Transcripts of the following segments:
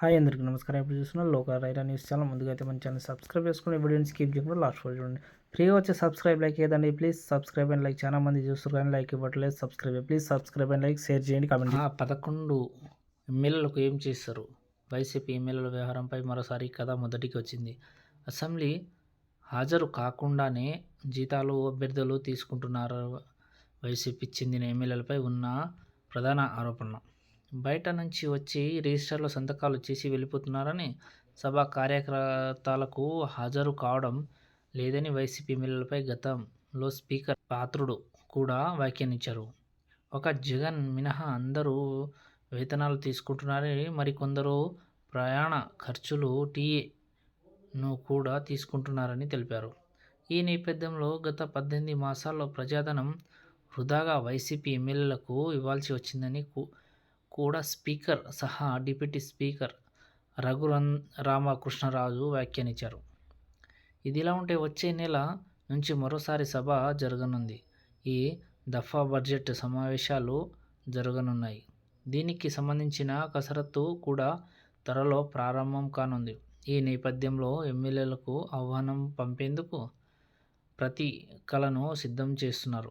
Hi అందరికీ నమస్కారం. ఇప్పుడు చూస్తున్న లోక రైరా న్యూస్ ఛానల్. ముందుగా అయితే మన ఛానల్ సబ్స్క్రైబ్ చేసుకుని వీడియోని స్కిప్ చేయకుండా లాస్ట్ వరకు చూడండి. ఫ్రీగా వచ్చే సబ్స్క్రైబ్ లైక్ ఏదండి ప్లీజ్? సబ్స్క్రైబ్ అండ్ లైక్ చాలా మంది చూస్తారు కానీ లైక్ ఇవ్వట్లేదు. Subscribe please? Subscribe and like share చేయండి కామెంట్ ఆ పదకొండు ఎమ్మెల్యేలకు ఏం చేస్తారు? వైసీపీ ఎమ్మెల్యేల వ్యవహారంపై మరోసారి కథ మొదటికి వచ్చింది. అసెంబ్లీ హాజరు కాకుండానే జీతాలు అభ్యర్థులు తీసుకుంటున్నారు. వైసీపీ చెందిన ఎమ్మెల్యేలపై ఉన్న ప్రధాన ఆరోపణ. బయట నుంచి వచ్చి రిజిస్టర్లో సంతకాలు చేసి వెళ్ళిపోతున్నారని సభ కార్యకర్తలకు హాజరు కావడం లేదని వైసీపీ ఎమ్మెల్యేలపై గతంలో స్పీకర్ పాత్రుడు కూడా వ్యాఖ్యానించారు. ఒక జగన్ మినహా అందరూ వేతనాలు తీసుకుంటున్నారని మరికొందరు ప్రయాణ ఖర్చులు టీను కూడా తీసుకుంటున్నారని తెలిపారు. ఈ నేపథ్యంలో గత పద్దెనిమిది మాసాల్లో ప్రజాధనం వృధాగా వైసీపీ ఎమ్మెల్యేలకు ఇవ్వాల్సి వచ్చిందని కూడా స్పీకర్ సహా డిప్యూటీ స్పీకర్ రఘురన్ రామకృష్ణరాజు వ్యాఖ్యానించారు. ఇదిలా ఉంటే వచ్చే నెల నుంచి మరోసారి సభ జరగనుంది. ఈ దఫా బడ్జెట్ సమావేశాలు జరగనున్నాయి. దీనికి సంబంధించిన కసరత్తు కూడా త్వరలో ప్రారంభం కానుంది. ఈ నేపథ్యంలో ఎమ్మెల్యేలకు ఆహ్వానం పంపేందుకు ప్రతి కళను సిద్ధం చేస్తున్నారు.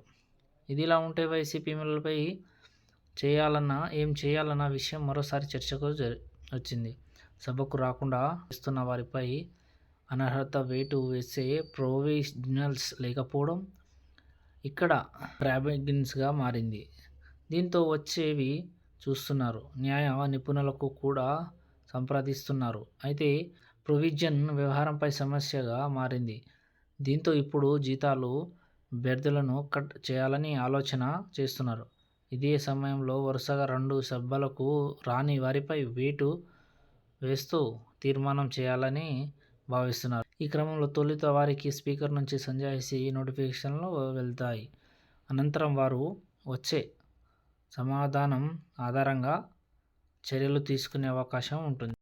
ఇదిలా ఉంటే వైసీపీ ఎమ్మెల్యేలపై చేయాలన్న ఏం చేయాలన్న విషయం మరోసారి చర్చకు వచ్చింది. సభకు రాకుండా చేస్తున్న వారిపై అనర్హత వేటు వేసే ప్రొవిజనల్స్ లేకపోవడం ఇక్కడ ప్రాబిగిన్స్గా మారింది. దీంతో వచ్చేవి చూస్తున్నారు. న్యాయ నిపుణులకు కూడా సంప్రదిస్తున్నారు. అయితే ప్రొవిజన్ వ్యవహారంపై సమస్యగా మారింది. దీంతో ఇప్పుడు జీతాలు బెర్దులను కట్ చేయాలని ఆలోచన చేస్తున్నారు. ఇదే సమయంలో వరుసగా రెండు సభలకు రాని వారిపై వేటు వేస్తూ తీర్మానం చేయాలని భావిస్తున్నారు. ఈ క్రమంలో తొలుత వారికి స్పీకర్ నుంచి సంజాయిషి నోటిఫికేషన్లు వెళ్తాయి. అనంతరం వారు వచ్చే సమాధానం ఆధారంగా చర్యలు తీసుకునే అవకాశం ఉంటుంది.